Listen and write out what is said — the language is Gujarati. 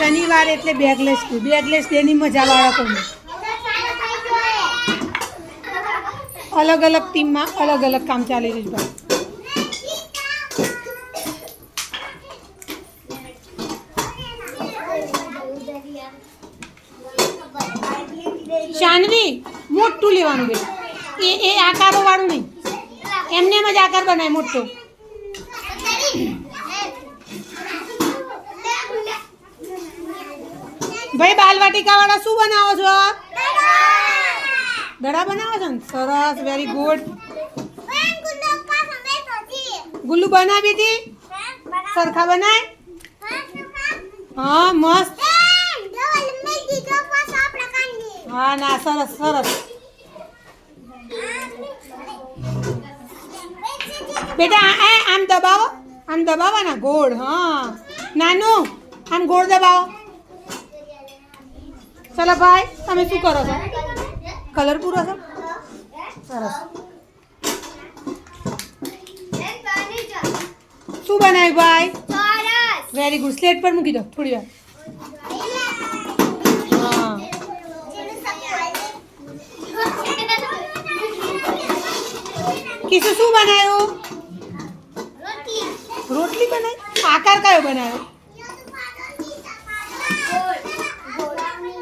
શનિવાર એટલે બેગલેસ બેગલેસ ડેની મજા બાળકોને. અલગ અલગ ટીમમાં અલગ અલગ કામ ચાલી રહ્યું ભાઈ શાનવી, મોટું લેવાનું બેટા એ એ આકારો વાળું નહીં. એમને એમ જ આકાર બનાય મોટો. ભાઈ બાલવાટિકા વાળા શું બનાવો છો? દડા. બનાવો છો ને? સરસ વેરી ગુડ ગુલ્લુ બનાવી હતી? સરખા બનાય? હા મસ્ત. હા ના સરસ સરસ. બેટા આમ દબાવો. આમ દબાવો ને ગોળ હા. નાનું આમ ગોળ દબાવો. ચલો ભાઈ, તમે શું કરો છો? કલર પૂરો છો? સરસ. શું બનાવ્યું ભાઈ? વેરી ગુડ સ્લેટ પર મૂકી દો, થોડી વાર. કિશુ શું બનાવ્યું? રોટલી બનાવી. આકાર કયો બનાવ્યો?